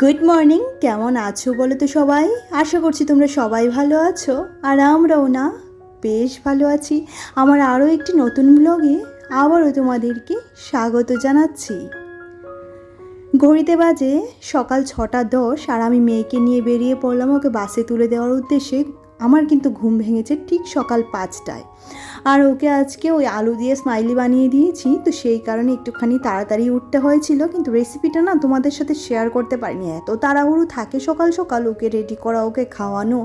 Good morning কেমন আছো বলো তো সবাই? আশা করছি তোমরা সবাই ভালো আছো, আর আমরাও না, বেশ ভালো আছি। আমার আরও একটি নতুন ব্লগে আবারও তোমাদেরকে স্বাগত জানাচ্ছি। ঘড়িতে বাজে সকাল ছটা দশ, আর আমি মেয়েকে নিয়ে বেরিয়ে পড়লাম ওকে বাসে তুলে দেওয়ার উদ্দেশ্যে। আমার কিন্তু ঘুম ভেঙেছে ঠিক সকাল পাঁচটায়। আর ওকে আজকে ওই আলু দিয়ে স্মাইলি বানিয়ে দিয়েছি, তো সেই কারণে একটুখানি তাড়াতাড়ি উঠতে হয়েছিল, কিন্তু রেসিপিটা না তোমাদের সাথে শেয়ার করতে পারিনি। এত তাড়াহুড়ো থাকে সকাল সকাল, ওকে রেডি করা, ওকে খাওয়ানো,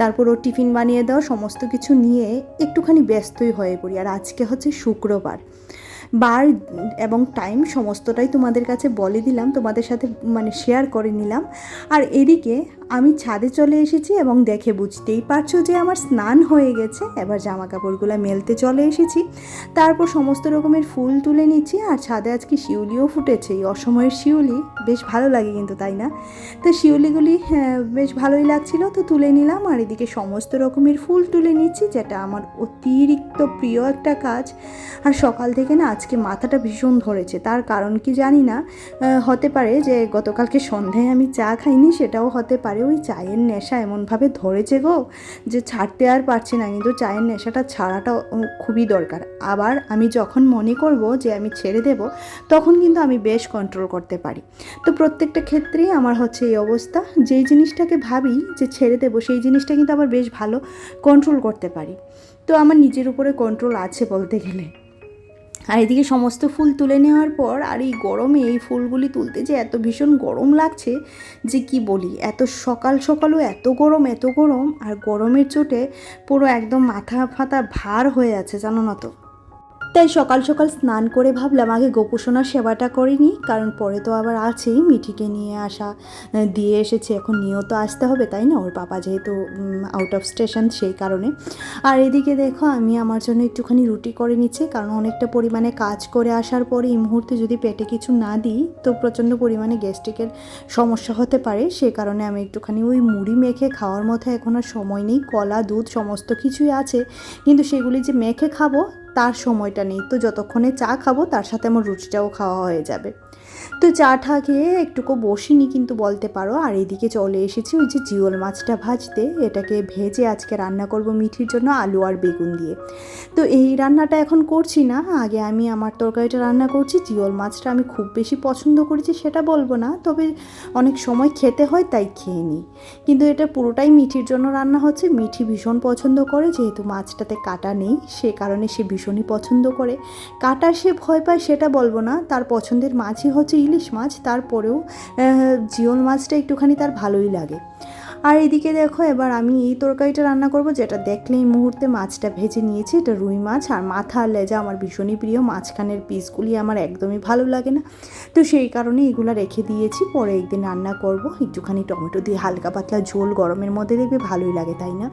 তারপর ও টিফিন বানিয়ে দেওয়া, সমস্ত কিছু নিয়ে একটুখানি ব্যস্তই হয়ে পড়ি। আর আজকে হচ্ছে শুক্রবার। বার এবং টাইম সমস্তটাই তোমাদের কাছে বলে দিলাম, তোমাদের সাথে মানে শেয়ার করে নিলাম। আর এদিকে আমি ছাদে চলে এসেছি এবং দেখে বুঝতেই পারছ যে আমার স্নান হয়ে গেছে। এবার জামা কাপড়গুলো মেলতে চলে এসেছি। তারপর সমস্ত রকমের ফুল তুলে নিচ্ছি আর ছাদে আজকে শিউলিও ফুটেছে। এই অসময়ের শিউলি বেশ ভালো লাগে কিন্তু তাই না? তো শিউলিগুলি হ্যাঁ, বেশ ভালোই লাগছিল। তো তুলে নিলাম আর এদিকে সমস্ত রকমের ফুল তুলে নিচ্ছি যেটা আমার অতিরিক্ত প্রিয় একটা কাজ। আর সকাল থেকে না আজকে মাথাটা ভীষণ ধরেছে। তার কারণ কি জানি না হতে পারে যে গতকালকে সন্ধ্যায় আমি চা খাইনি সেটাও হতে পারে। ওই চায়ের নেশা এমনভাবে ধরেছে গো যে ছাড়তে আর পারছি না, কিন্তু চায়ের নেশাটা ছাড়াটা খুবই দরকার। আবার আমি যখন মনে করব যে আমি ছেড়ে দেব, তখন কিন্তু আমি বেশ কন্ট্রোল করতে পারি। তো প্রত্যেকটা ক্ষেত্রেই আমার হচ্ছে এই অবস্থা। যেই জিনিসটাকে ভাবি যে ছেড়ে দেবো, সেই জিনিসটা কিন্তু আবার বেশ ভালো কন্ট্রোল করতে পারি। তো আমার নিজের উপরে কন্ট্রোল আছে বলতে গেলে। আর এদিকে সমস্ত ফুল তুলে নেওয়ার পর আর এই গরমে এই ফুলগুলি তুলতে যে এত ভীষণ গরম লাগছে যে কি বলি? এত সকাল সকালও এত গরম এত গরম, আর গরমের চোটে পুরো একদম মাথা ফাতা ভার হয়ে আছে, জানো না তো? তাই সকাল সকাল স্নান করে ভাবলাম আগে গোপুসোনার সেবাটা করিনি কারণ পরে তো আবার আছেই মিঠিকে নিয়ে আসা। দিয়ে এসেছে, এখন নিয়েও তো আসতে হবে, তাই না? ওর বাবা যেহেতু আউট অফ স্টেশন সেই কারণে। আর এদিকে দেখো, আমি আমার জন্য একটুখানি রুটি করে নিচ্ছি, কারণ অনেকটা পরিমাণে কাজ করে আসার পরে এই মুহূর্তে যদি পেটে কিছু না দিই, তো প্রচণ্ড পরিমাণে গ্যাস্ট্রিকের সমস্যা হতে পারে। সে কারণে আমি একটুখানি ওই মুড়ি মেখে খাওয়ার মতো এখন আর সময় নেই, কলা, দুধ, সমস্ত কিছুই আছে। কিন্তু সেগুলি যে মেখে খাব তার সময়টা নেই। তো যতক্ষণে চা খাব তার সাথে আমার রুটিটাও খাওয়া হয়ে যাবে। তো চা ঠা খেয়ে একটুকু বসিনি কিন্তু বলতে পারো। আর এদিকে চলে এসেছি ওই যে জিওল মাছটা ভাজতে। এটাকে ভেজে আজকে রান্না করব মিঠির জন্য আলু আর বেগুন দিয়ে। তো এই রান্নাটা এখন করছি না। আগে আমি আমার তরকারিটা রান্না করছি, জিওল মাছটা আমি খুব বেশি পছন্দ করেছি সেটা বলব না। তবে অনেক সময় খেতে হয় তাই খেয়ে নিই। কিন্তু এটা পুরোটাই মিঠির জন্য রান্না হচ্ছে। মিঠি ভীষণ পছন্দ করে, যেহেতু মাছটাতে কাটা নেই, সে কারণে সে ভীষণই পছন্দ করে। কাটা সে ভয় পায় সেটা বলব না। তার পছন্দের মাছই হচ্ছে ইলিশ মাছ তারপরেও জিওল মাছটা একটুখানি তার ভালোই লাগে। আর এদিকে দেখো, এবার আমি এই তরকারিটা রান্না করব, যেটা দেখলে এই মুহূর্তে মাছটা ভেজে নিয়েছি, এটা রুই মাছ আর মাথা আর লেজা আমার ভীষণই প্রিয়, মাঝখানের পিসগুলি আমার একদমই ভালো লাগে না। তো সেই কারণে এগুলো রেখে দিয়েছি, পরে একদিন রান্না করব, একটুখানি টমেটো দিয়ে হালকা পাতলা ঝোল গরমের মধ্যে দেখবে ভালোই লাগে, তাই না?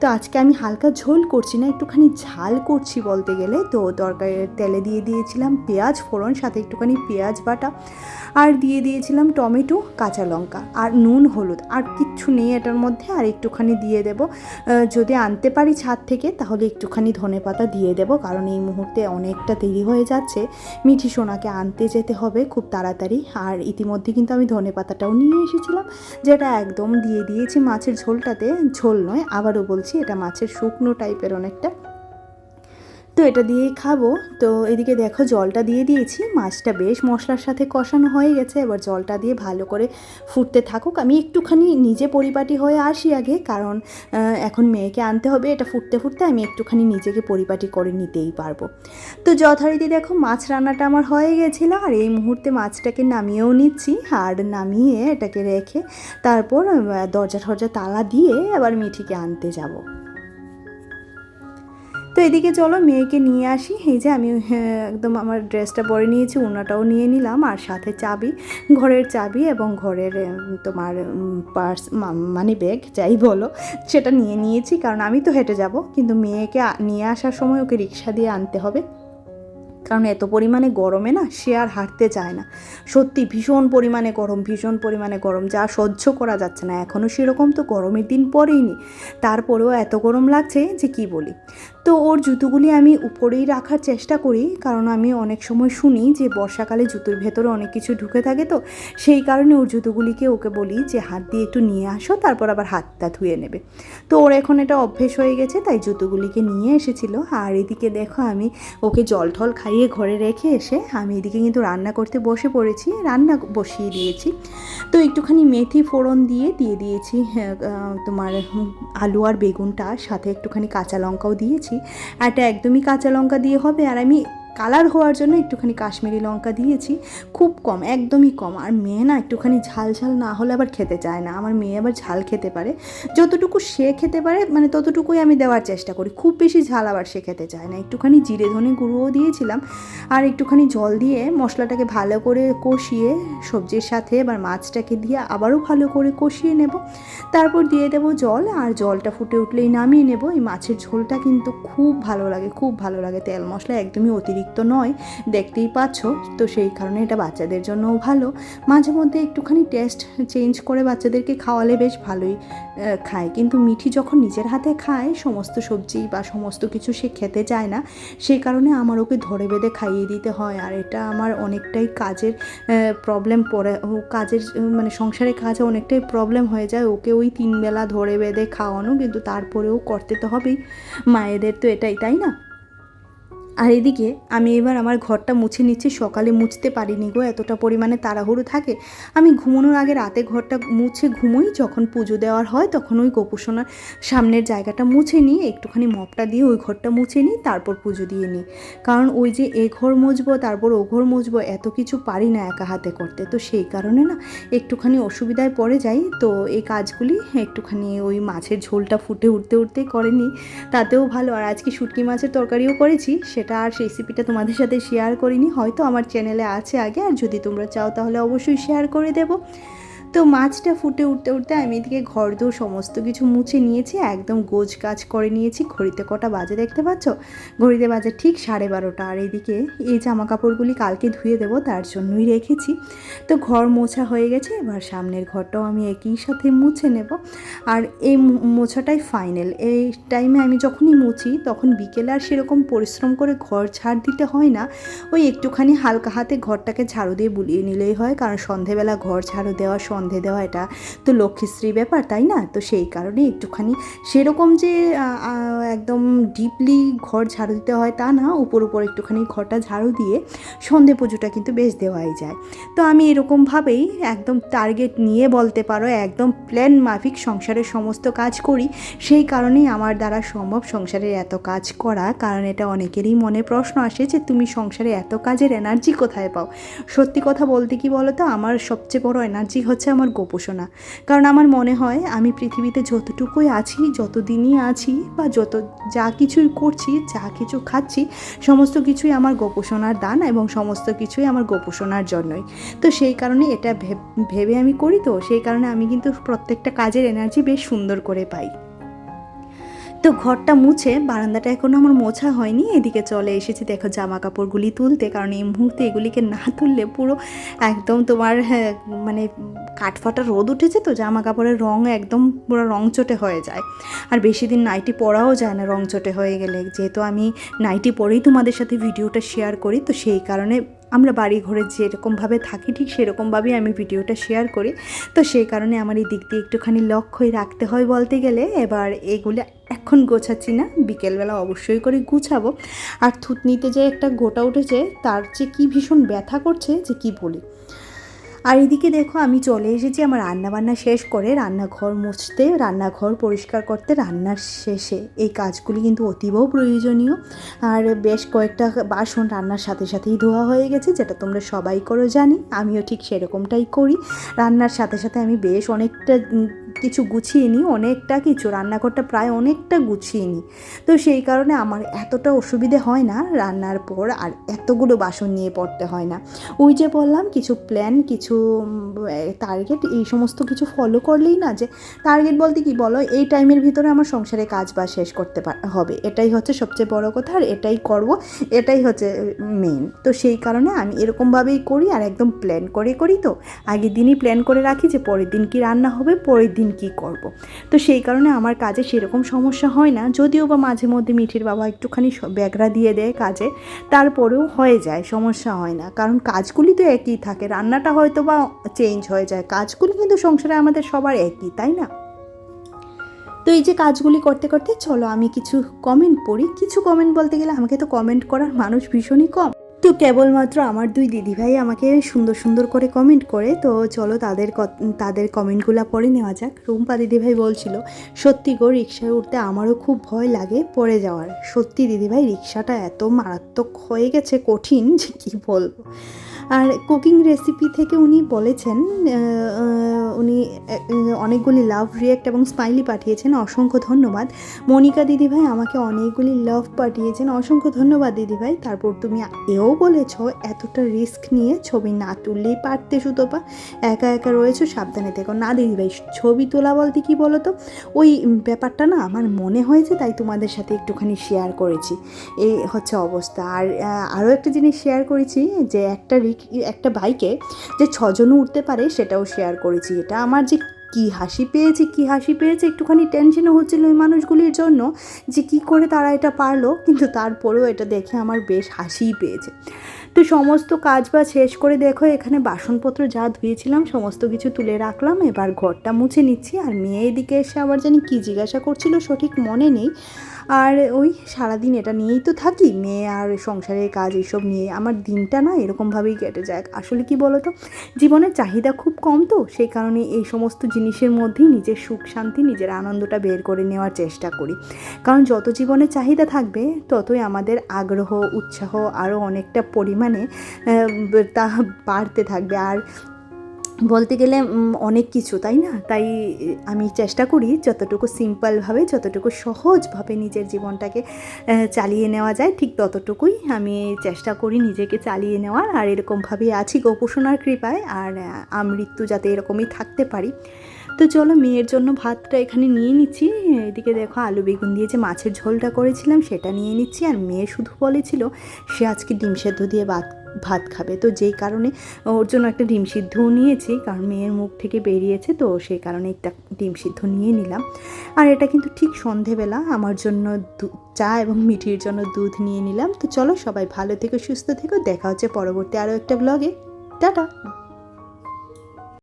তো আজকে আমি হালকা ঝোল করছি না, একটুখানি ঝাল করছি বলতে গেলে, তো তরকারি তেলে দিয়ে দিয়েছিলাম পেঁয়াজ ফোড়ন, সাথে একটুখানি পেঁয়াজ বাটা, আর দিয়ে দিয়েছিলাম টমেটো, কাঁচা লঙ্কা, আর নুন, হলুদ, আর কিচ্ছু নেই। এটার মধ্যে আর একটুখানি দিয়ে দেব। যদি আনতে পারি ছাদ থেকে, তাহলে একটুখানি ধনে পাতা দিয়ে দেব, কারণ এই মুহূর্তে অনেকটা দেরি হয়ে যাচ্ছে। মিঠি সোনাকে আনতে যেতে হবে খুব তাড়াতাড়ি। আর ইতিমধ্যে কিন্তু আমি ধনে পাতাটাও নিয়ে এসেছিলাম, যেটা একদম দিয়ে দিয়েছি মাছের ঝোলটাতে। ঝোল নয়, আবারও বলছি, এটা মাছের শুকনো টাইপের অনেকটা। তো এটা দিয়েই খাব। তো এদিকে দেখো জলটা দিয়ে দিয়েছি। মাছটা বেশ মশলার সাথে কষানো হয়ে গেছে। এবার জলটা দিয়ে ভালো করে ফুটতে থাকুক। আমি একটুখানি নিজে পরিপাটি হয়ে আসি আগে, কারণ এখন মেয়েকে আনতে হবে। এটা ফুটতে ফুটতে আমি একটুখানি নিজেকে পরিপাটি করে নিতেই পারব। তো যথারীতি দেখো মাছ রান্নাটা আমার হয়ে গেছিল। আর এই মুহূর্তে মাছটাকে নামিয়েও নিচ্ছি। আর নামিয়ে এটাকে রেখে তারপর দরজা টরজা তালা দিয়ে আবার মিঠিকে আনতে যাব। তো এদিকে চলো মেয়েকে নিয়ে আসি। এই যে আমি হ্যাঁ, একদম আমার ড্রেসটা পরে নিয়েছি ওনাটাও নিয়ে নিলাম। আর সাথে চাবি ঘরের চাবি এবং ঘরের তোমার পার্স মানি ব্যাগ যাই বলো সেটা নিয়ে নিয়েছি। কারণ আমি তো হেঁটে যাব কিন্তু মেয়েকে নিয়ে আসার সময় ওকে রিক্সা দিয়ে আনতে হবে। কারণ এত পরিমাণে গরমে না সে আর হাঁটতে চায় না। সত্যি ভীষণ পরিমাণে গরম ভীষণ পরিমাণে গরম যা সহ্য করা যাচ্ছে না। এখনও সেরকম তো গরমের দিন পরেইনি। তারপরেও এত গরম লাগছে যে কি বলি? তো ওর জুতোগুলি আমি উপরেই রাখার চেষ্টা করি কারণ আমি অনেক সময় শুনি যে বর্ষাকালে জুতোর ভেতরে অনেক কিছু ঢুকে থাকে তো সেই কারণে ওর জুতোগুলিকে ওকে বলি যে হাত দিয়ে একটু নিয়ে আসো তারপর আবার হাতটা ধুয়ে নেবে। তো ওর এখন এটা অভ্যেস হয়ে গেছে তাই জুতোগুলিকে নিয়ে এসেছিল। আর এদিকে দেখো আমি ওকে জল টল খাইয়ে ঘরে রেখে এসে আমি এদিকে কিন্তু রান্না করতে বসে পড়েছি রান্না বসিয়ে দিয়েছি। তো একটুখানি মেথি ফোড়ন দিয়ে দিয়ে দিয়েছি হ্যাঁ, তোমার আলু আর বেগুনটা সাথে একটুখানি কাঁচা লঙ্কাও দিয়েছি। আর এটা একদমই কাঁচা লঙ্কা দিয়ে হবে আর আমি কালার হওয়ার জন্য একটুখানি কাশ্মীরি লঙ্কা দিয়েছি। খুব কম, একদমই কম। আর মেয়ে না একটুখানি ঝাল ঝাল না হলে আবার খেতে চায় না। আমার মেয়ে আবার ঝাল খেতে পারে। যতটুকু সে খেতে পারে মানে ততটুকুই আমি দেওয়ার চেষ্টা করি। খুব বেশি ঝাল আবার সে খেতে চায় না। একটুখানি জিরে ধনে গুঁড়োও দিয়েছিলাম। আর একটুখানি জল দিয়ে মশলাটাকে ভালো করে কষিয়ে সবজির সাথে এবার মাছটাকে দিয়ে আবারও ভালো করে কষিয়ে নেব। তারপর দিয়ে দেবো জল। আর জলটা ফুটে উঠলেই নামিয়ে নেব। এই মাছের ঝোলটা কিন্তু খুব ভালো লাগে, খুব ভালো লাগে। তেল মশলা একদমই অতিরিক্ত নয়, দেখতেই পাচ্ছ। তো সেই কারণে এটা বাচ্চাদের জন্যও ভালো। মাঝে মধ্যে একটুখানি টেস্ট চেঞ্জ করে বাচ্চাদেরকে খাওয়ালে বেশ ভালোই খায়। কিন্তু মিঠি যখন নিজের হাতে খায়, সমস্ত সবজি বা সমস্ত কিছু সে খেতে চায় না। সেই কারণে আমার ওকে ধরে বেঁধে খাইয়ে দিতে হয়। আর এটা আমার অনেকটাই কাজের প্রবলেম পড়ে কাজের মানে সংসারে কাজে অনেকটাই প্রবলেম হয়ে যায়। ওকে ওই তিনবেলা ধরে বেঁধে খাওয়ানো, কিন্তু তারপরেও করতে তো হবেই। মায়েদের তো এটাই, তাই না? আর এদিকে আমি এবার আমার ঘরটা মুছে নিচ্ছি, সকালে মুছতে পারিনি গো, এতটা পরিমাণে তাড়াহুড়ো থাকে। আমি ঘুমানোর আগে রাতে ঘরটা মুছে ঘুমোই, যখন পুজো দেওয়ার হয় তখন ওই গোপুসোনার সামনের জায়গাটা মুছে নিই, একটুখানি মপটা দিয়ে ওই ঘরটা মুছে নিই, তারপর পুজো দিয়ে নিই। কারণ ওই যে এ ঘর মুছবো, তারপর ও ঘর মুছবো, এত কিছু পারি না একা হাতে করতে। তো সেই কারণে না, একটুখানি অসুবিধায় পড়ে যাই। তো এই কাজগুলি একটুখানি ওই মাছের ঝোলটা ফুটে উঠতে উঠতেই করে নিই, তাতেও ভালো। আর আজকে শুটকি মাছের তরকারিও করেছি সেটা আর রেসিপিটা তোমাদের সাথে শেয়ার করিনি, হয়তো আমার চ্যানেলে আছে আগে, আর যদি তোমরা চাও তাহলে অবশ্যই শেয়ার করে দেবো। তো মাছটা ফুটে উঠতে উঠতে আমি এদিকে ঘর দৌড় সমস্ত কিছু মুছে নিয়েছি, একদম গোজ কাজ করে নিয়েছি। ঘড়িতে কটা বাজে দেখতে পাচ্ছ? ঘড়িতে বাজে ঠিক সাড়ে বারোটা। আর এদিকে এই জামা কাপড়গুলি কালকে ধুয়ে দেবো, তার জন্যই রেখেছি। তো ঘর মোছা হয়ে গেছে, এবার সামনের ঘরটাও আমি একই সাথে মুছে নেব। আর এই মোছাটাই ফাইনাল। এই টাইমে আমি যখনই মুছি, তখন বিকেলে আর সেরকম পরিশ্রম করে ঘর ঝাড় দিতে হয় না। ওই একটুখানি হালকা হাতে ঘরটাকে ঝাড়ু দিয়ে বুলিয়ে নিলেই হয়, কারণ সন্ধেবেলা ঘর ঝাড়ু দেওয়া সন্ধে দেওয়া, এটা তো লক্ষ্মীশ্রী ব্যাপার, তাই না? তো সেই কারণে একটুখানি সেরকম যে একদম ডিপলি ঘর ঝাড়ু দিতে হয় তা না, উপর উপর একটুখানি ঘরটা ঝাড়ু দিয়ে সন্ধে পুজোটা কিন্তু বেশ দেওয়াই যায়। তো আমি এরকমভাবেই একদম টার্গেট নিয়ে বলতে পারো, একদম প্ল্যান মাফিক সংসারের সমস্ত কাজ করি। সেই কারণেই আমার দ্বারা সম্ভব সংসারের এত কাজ করা, কারণ এটা অনেকেরই মনে প্রশ্ন আসে যে, তুমি সংসারে এত কাজের এনার্জি কোথায় পাও? সত্যি কথা বলতে কি বলো তো আমার সবচেয়ে বড় এনার্জি হচ্ছে আমার গোপোষণা কারণ আমার মনে হয় আমি পৃথিবীতে যতটুকুই আছি যতদিনই আছি বা যত যা কিছুই করছি যা কিছু খাচ্ছি সমস্ত কিছুই আমার গোপোষণার দান এবং সমস্ত কিছুই আমার গোপোষণার জন্যই। তো সেই কারণে এটা ভেব- আমি করি তো সেই কারণে আমি কিন্তু প্রত্যেকটা কাজের এনার্জি বেশ সুন্দর করে পাই। তো ঘরটা মুছে বারান্দাটা এখনও আমার মোছা হয়নি এদিকে চলে এসেছি দেখো জামা কাপড়গুলি তুলতে কারণ এই মুহূর্তে এগুলিকে না তুললে পুরো একদম তোমার হ্যাঁ, মানে কাঠফাটা রোদ উঠেছে তো জামা কাপড়ের রং একদম পুরো রং চটে হয়ে যায়। আর বেশি দিন নাইটি পরাও যায় না রং চটে হয়ে গেলে। যেহেতু আমি নাইটি পরেই তোমাদের সাথে ভিডিওটা শেয়ার করি, তো সেই কারণে আমরা বাড়ি ঘরে যেরকমভাবে থাকি, ঠিক সেরকমভাবেই আমি ভিডিওটা শেয়ার করি। তো সেই কারণে আমার এই দিক দিয়ে একটুখানি লক্ষ্যই রাখতে হয় বলতে গেলে। এবার এগুলো এখন গোছাচ্ছি না, বিকেলবেলা অবশ্যই করে গুছাবো। আর থুতনিতে যে একটা গোটা উঠেছে, তার যে কি ভীষণ ব্যথা করছে, যে কি বলি। আর এদিকে দেখো, আমি চলে এসেছি আমার রান্নাবান্না শেষ করে, রান্নাঘর মুছতে, রান্নাঘর পরিষ্কার করতে, রান্নার শেষে। এই কাজগুলি কিন্তু অতীব প্রয়োজনীয়। আর বেশ কয়েকটা বাসন রান্নার সাথে সাথেই ধোয়া হয়ে গেছে, যেটা তোমরা সবাই করো জানি, আমিও ঠিক সেরকমটাই করি। রান্নার সাথে সাথে আমি বেশ অনেকটা কিছু গুছিয়ে নিই, অনেকটা কিছু, রান্নাঘরটা প্রায় অনেকটা গুছিয়ে নিই। তো সেই কারণে আমার এতটা অসুবিধে হয় না রান্নার পর, আর এতগুলো বাসন নিয়ে পড়তে হয় না। ওই যে বললাম, কিছু প্ল্যান কিছু টার্গেট এই সমস্ত কিছু ফলো করলেই না যে টার্গেট বলতে কি বলো, এই টাইমের ভিতরে আমার সংসারে কাজ বা শেষ করতে হবে। এটাই হচ্ছে সবচেয়ে বড় কথা, আর এটাই করব, এটাই হচ্ছে মেন তো সেই কারণে আমি এরকমভাবেই করি, আর একদম প্ল্যান করে করি তো। আগের দিনই প্ল্যান করে রাখি যে, পরের দিন কি রান্না হবে, পরের দিন কি করব। তো সেই কারণে আমার কাজে সেরকম সমস্যা হয় না। যদিও বা মাঝে মধ্যে মিঠির বাবা একটুখানি ব্যাগরা দিয়ে দেয় কাজে, তারপরেও হয়ে যায়, সমস্যা হয় না। কারণ কাজগুলি তো একই থাকে, রান্নাটা হয়তো বা চেঞ্জ হয়ে যায়। কাজগুলি কিন্তু সংসারে আমাদের সবার একই, তাই না? তো এই যে কাজগুলি করতে করতে, চলো আমি কিছু কমেন্ট পড়ি। কিছু কমেন্ট বলতে গেলে আমাকে তো কমেন্ট করার মানুষ ভীষণই কম। কেবলমাত্র আমার দুই দিদিভাই আমাকে সুন্দর সুন্দর করে কমেন্ট করে, তো চলো তাদের তাদের কমেন্টগুলো পড়ে নেওয়া যাক। রুম্পা দিদিভাই বলছিল, সত্যি গো, রিক্সায় উঠতে আমারও খুব ভয় লাগে পড়ে যাওয়ার। সত্যি দিদিভাই, রিক্সাটা এত মারাত্মক হয়ে গেছে কঠিন, যে কী বলব? আর কুকিং রেসিপি থেকে উনি বলেছেন অনেকগুলি লাভ রিয়াক্ট এবং স্মাইলি পাঠিয়েছেন, অসংখ্য ধন্যবাদ। মনিকা দিদিভাই আমাকে অনেকগুলি লাভ পাঠিয়েছেন, অসংখ্য ধন্যবাদ দিদিভাই। তারপর তুমি এও বলেছ, এতটা রিস্ক নিয়ে ছবি না তুললেই পারতে সুতোপা। একা একা রয়েছো, সাবধানে থেকো। না দিদিভাই, ছবি তোলা বলতে কি বলো তো ওই ব্যাপারটা না আমার মনে হয়েছে, তাই তোমাদের সাথে একটুখানি শেয়ার করেছি। এই হচ্ছে অবস্থা। আর আরও একটা জিনিস শেয়ার করেছি, যে একটা রিক, একটা বাইকে যে ছজনও উঠতে পারে, সেটাও শেয়ার করেছি। এটা আমার যে কী হাসি পেয়েছে, কি হাসি পেয়েছে? একটুখানি টেনশনও হচ্ছিল ওই মানুষগুলির জন্য যে কি করে তারা এটা পারল, কিন্তু তারপরেও এটা দেখে আমার বেশ হাসিই পেয়েছে। তো সমস্ত কাজ বা শেষ করে দেখো, এখানে বাসনপত্র যা ধুয়েছিলাম, সমস্ত কিছু তুলে রাখলাম, এবার ঘরটা মুছে নিচ্ছি। আর মেয়ে এদিকে এসে আবার জানি কী জিজ্ঞাসা করছিল সঠিক মনে নেই। আর ওই সারাদিন এটা নিয়েই তো থাকি, মেয়ে আর সংসারের কাজ এইসব নিয়ে। আমার দিনটা না এরকমভাবেই কেটে যায়। আসলে কি বলো তো জীবনের চাহিদা খুব কম তো, সেই কারণে এই সমস্ত জিনিসের মধ্যেই নিজের সুখ শান্তি, নিজের আনন্দটা বের করে নেওয়ার চেষ্টা করি। কারণ যত জীবনে চাহিদা থাকবে, ততই আমাদের আগ্রহ, উৎসাহ আরও অনেকটা পরিমাণে তা বাড়তে থাকবে। আর বলতে গেলে অনেক কিছু, তাই না? তাই আমি চেষ্টা করি যতটুকু সিম্পলভাবে যতটুকু সহজভাবে নিজের জীবনটাকে চালিয়ে নেওয়া যায়, ঠিক ততটুকুই আমি চেষ্টা করি নিজেকে চালিয়ে নেওয়ার। আর এরকমভাবেই আছি গোপোষণার কৃপায়, আর আমৃত্যু যাতে এরকমই থাকতে পারি। তো চলো, মেয়ের জন্য ভাতটা এখানে নিয়ে নিচ্ছি। এদিকে দেখো, আলু বেগুন দিয়ে যে মাছের ঝোলটা করেছিলাম, সেটা নিয়ে নিচ্ছি। আর মেয়ে শুধু বলেছিল, সে আজকে ডিম সেদ্ধ দিয়ে ভাত ভাত খাবে। তো যেই কারণে ওর জন্য একটা ডিম সিদ্ধও নিয়েছি, কারণ মেয়ের মুখ থেকে বেরিয়েছে, তো সেই কারণে একটা ডিম সিদ্ধ নিয়ে নিলাম। আর এটা কিন্তু ঠিক সন্ধেবেলা, আমার জন্য চা এবং মিঠির জন্য দুধ নিয়ে নিলাম। তো চলো সবাই ভালো থেকো, সুস্থ থেকো, দেখা হচ্ছে পরবর্তী আরও একটা ব্লগে টাটা!